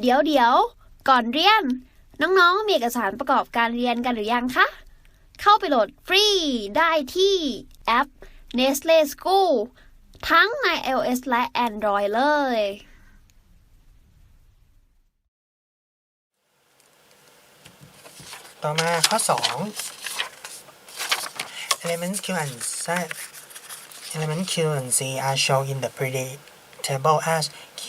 เดี๋ยวเดี๋ยว ก่อนเรียน น้องๆ มีเอกสารประกอบการเรียนกันหรือยังคะ เข้าไปโหลดฟรีได้ที่แอป Nestle School ทั้งใน iOS และ Android เลย ต่อมาข้อ 2 elements q and z elements q and z are shown in the pretty table as q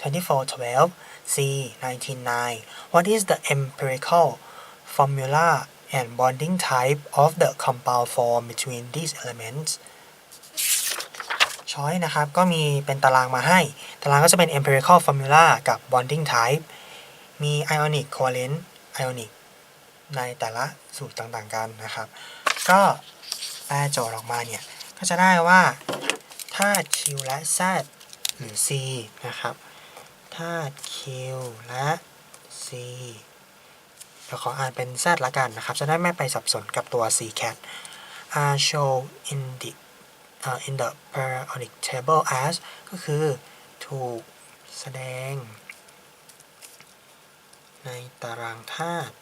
2412 c 199 what is the empirical formula and bonding type of the compound form between these elements ช้อยนะครับ ก็มีเป็นตารางมาให้ ตารางก็จะเป็น empirical formula กับ bonding type มี ionic covalent ionic ในแต่ละสูตรต่างๆกันนะครับ ก็แปลโจทย์ออกมาเนี่ย ก็จะได้ว่าธาตุ Q และ Z หรือ C นะครับ ธาตุ Q และ C เดี๋ยวขออ่านเป็น Z ละกันนะครับ จะได้ไม่ไปสับสนกับตัว C cat are shown in the uh, in the periodic table as ก็คือถูกแสดง ในตารางธาตุ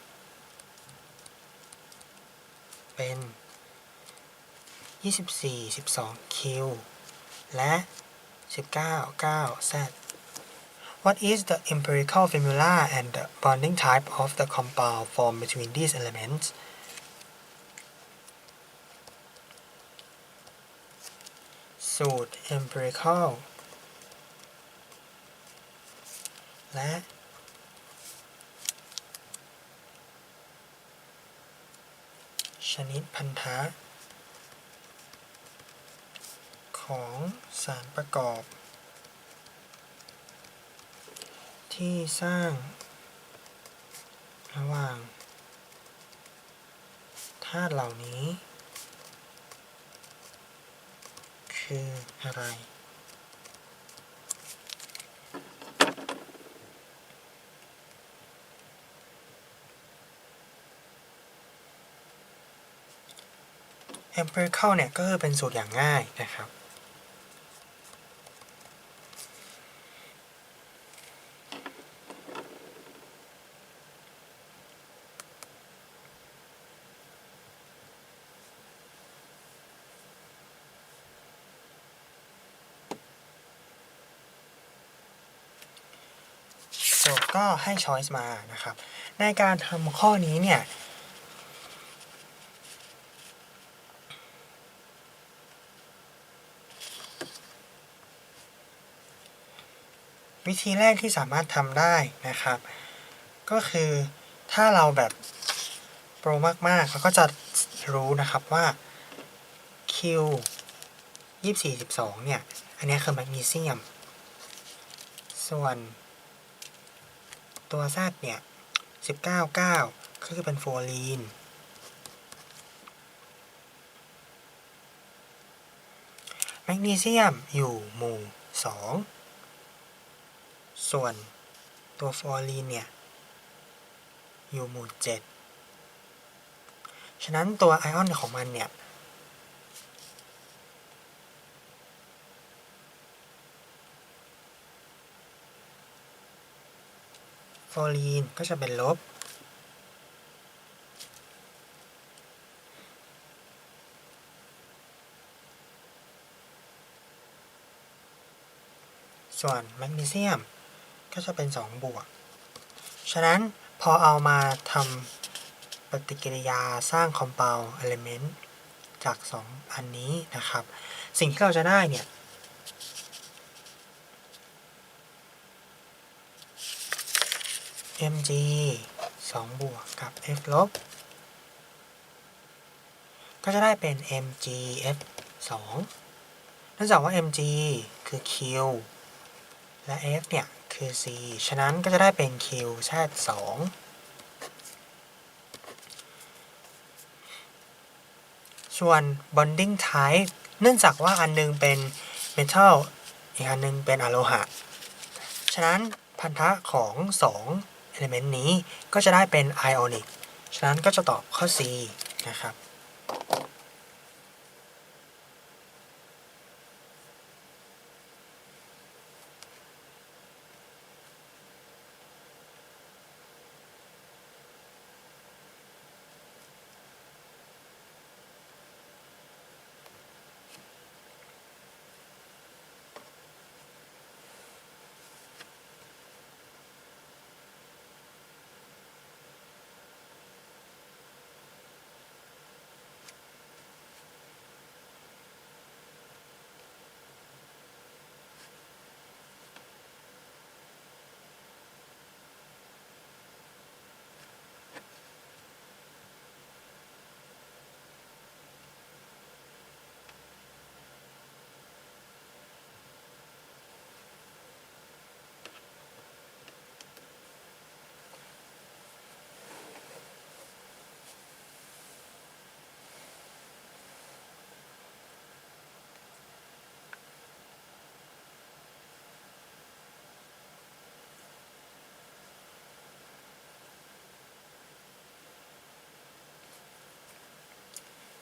เป็น 24 12 Q และ 19 9 Z What is the empirical formula and the bonding type of the compound formed between these elements สูตร empirical และ ชนิดพันธะ ของสารประกอบ ที่สร้าง ระหว่างธาตุเหล่านี้ คืออะไร empirical เนี่ยก็คือเป็นสูตรอย่างง่ายนะครับ โจทย์ก็ให้ choice มานะครับ ในการทำข้อนี้เนี่ยวิธีแรกที่สามารถทำได้นะครับ ก็คือถ้าเราแบบโปรมากๆเราก็จะรู้นะครับว่า Q 24 12เนี่ย อันนี้คือแมกนีเซียม ส่วน ตัว Z เนี่ย 19 9 ก็คือเป็นฟลูออรีน แมกนีเซียมอยู่หมู่ 2 ส่วนตัวฟออรีนเนี่ย อยู่หมู่ 7 ฉะนั้นตัวไอออนของมันเนี่ย ฟอรีนก็จะเป็นลบ ส่วนแมกนีเซียมก็จะเป็น 2 บวก ฉะนั้นพอเอามาทำปฏิกิริยาสร้าง compound element จาก 2 อันนี้นะครับ สิ่งที่เราจะได้เนี่ย mg 2 บวกกับ f ลบ ก็จะได้เป็น mgf 2เนื่องจากว่า mg คือ q และ f เนี่ย คือ c ฉะนั้นก็จะได้เป็น q แซด2ส่วน bonding type เนื่องจากว่าอันหนึงเป็น metal อีกอันหนึงเป็นอะโลหะ ฉะนั้นพันธะของ 2 element นี้ก็จะได้เป็น ionic ฉะนั้นก็จะตอบข้อ C นะครับ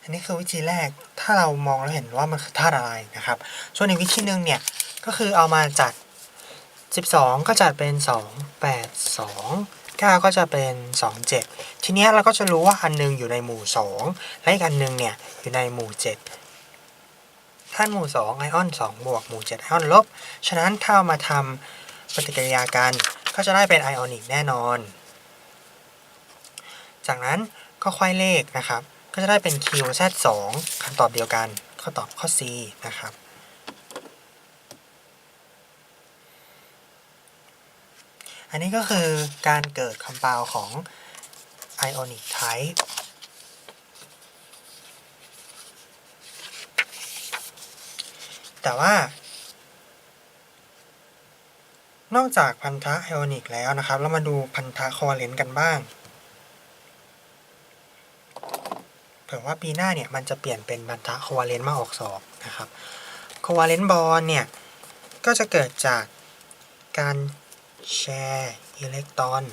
อันนี้คือวิธีแรก ถ้าเรามองแล้วเห็นว่ามันคือธาตุอะไรนะครับ ส่วนอีกวิธีหนึ่งเนี่ย ก็คือเอามาจัด 12 ก็จัดเป็น 2 8 2 9 ก็จะเป็น 2 7 ทีนี้เราก็จะรู้ว่าอันหนึงอยู่ในหมู่ 2 และอีกอันหนึงเนี่ยอยู่ในหมู่7ถ้านหมู่ 2 ไอออน 2 บวกหมู่ 7 ไอออนลบ ฉะนั้นถ้าเอามาทำปฏิกิริยากัน ก็จะได้เป็นไอออนิกแน่นอน จากนั้นก็ค่อยเลขนะครับ ก็จะได้เป็น Q Z2 คำตอบเดียวกันข้อตอบข้อ C นะครับ อันนี้ก็คือการเกิดคอม p าวของ Ionic Type แต่ว่า นอกจากพันธะไอออนิกแล้วนะครับ เรามาดูพันธะคอวาเลนต์กันบ้าง เผื่อว่าปีหน้าเนี่ยมันจะเปลี่ยนเป็นพันธะควาเลนต์มาออกสอบนะครับควาเลนต์บอลเนี่ย ก็จะเกิดจากการแชร์อิเล็กตรอน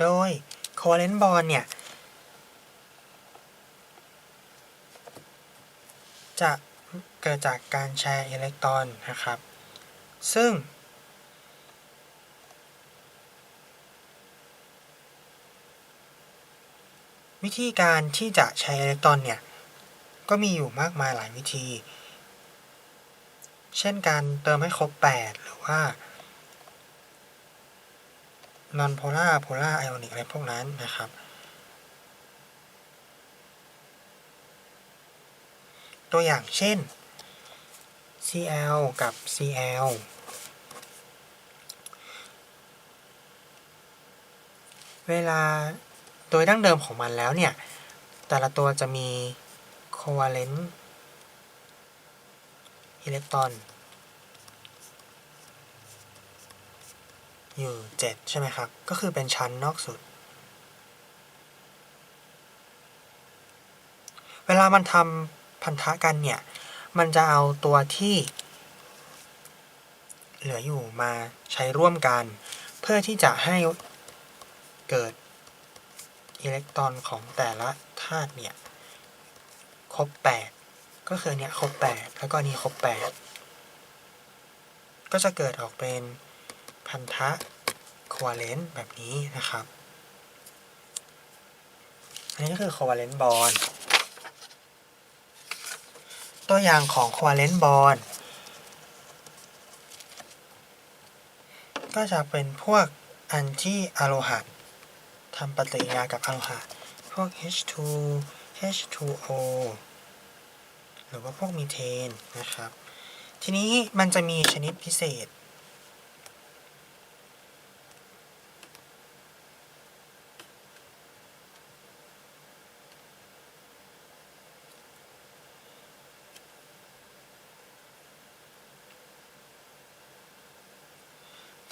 โดย covalent bond เนี่ย จะเกิดจากการแชร์อิเล็กตรอนนะครับ ซึ่ง วิธีการที่จะใช้อิเล็กตรอนเนี่ย ก็มีอยู่มากมายหลายวิธี เช่นการเติมให้ครบ 8 หรือว่า non polar polar ionic อะไรพวกนั้นนะครับ ตัวอย่างเช่น Cl กับ Cl เวลาโดยดั้งเดิมของมันแล้วเนี่ย แต่ละตัวจะมี covalent อิเล็กตรอน อยู่ 7 ใช่ไหมครับ ก็คือเป็นชั้นนอกสุด เวลามันทำ พันธะกันเนี่ย มันจะเอาตัวที่ เหลืออยู่มาใช้ร่วมกัน เพื่อที่จะให้เกิดอิเล็กตรอนของแต่ละธาตุเนี่ยครบ 8 ก็คือเนี่ยครบ 8 แล้วก็นนี้ครบ 8 ก็จะเกิดออกเป็นพันธะโค v าเลนต์แบบนี้นะครับ อันนี้ก็คือโค v าเลนต์บอล ตัวอย่างของควาเลนต์บอลก็จะเป็นพวกอันที่อะโลหะทำปฏิกิริยากับอะโลหะ พวก H2 H2O หรือว่าพวกมีเทนนะครับ ทีนี้มันจะมีชนิดพิเศษ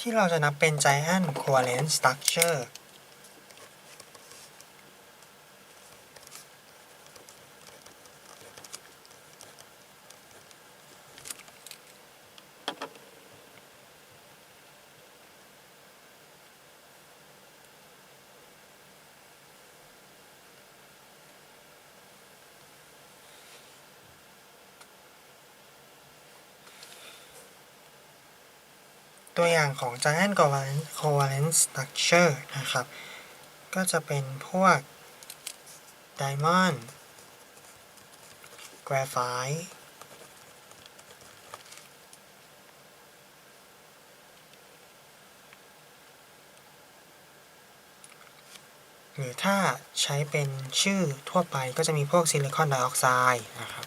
ที่เราจะนับเป็น Giant Covalent Structure ตัวอย่างของ Giant covalence Structure นะครับ ก็จะเป็นพวก Diamond Graphite หรือถ้าใช้เป็นชื่อทั่วไปก็จะมีพวกซิลิคอนไดออกไซด์นะครับ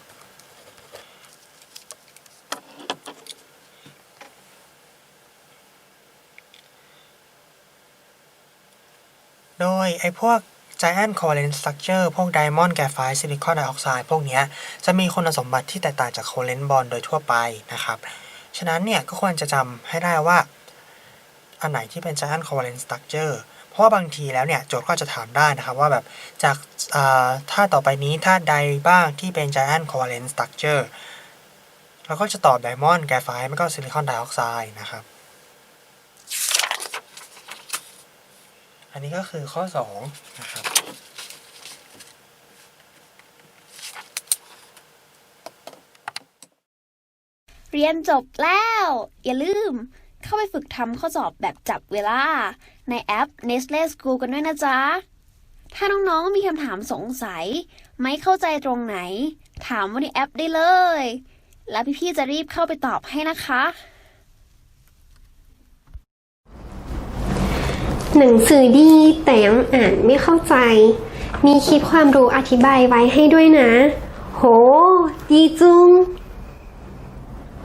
โดย ไอ้พวก Giant Covalent Structure พวก Diamond Graphite Silicon Dioxide พวกนี้จะมีคุณสมบัติที่แตกต่างจาก Covalent Bond โดยทั่วไปนะครับ ฉะนั้นเนี่ยก็ควรจะจำให้ได้ว่า อันไหนที่เป็น Giant Covalent Structure เพราะว่าบางทีแล้วเนี่ยโจทย์ก็จะถามได้นะครับว่าแบบจากอ่าถ้าต่อไปนี้ถ้าใดบ้างที่เป็น giant covalent structure เราก็จะตอบไดมอนด์แกรไฟต์ไม่ก็ซิลิคอนไดออกไซด์นะครับ อันนี้ก็คือข้อ2นะครับเรียนจบแล้ว อย่าลืมเข้าไปฝึกทำข้อสอบแบบจับเวลา ในแอป Nestle School กันด้วยนะจ๊ะ ถ้าน้องๆมีคำถามสงสัย ไม่เข้าใจตรงไหน ถามว่าในแอปได้เลย แล้วพี่ๆจะรีบเข้าไปตอบให้นะคะ หนังสือดีแต่ยังอ่านไม่เข้าใจ มีคลิปความรู้อธิบายไว้ให้ด้วยนะ โห ดีจุง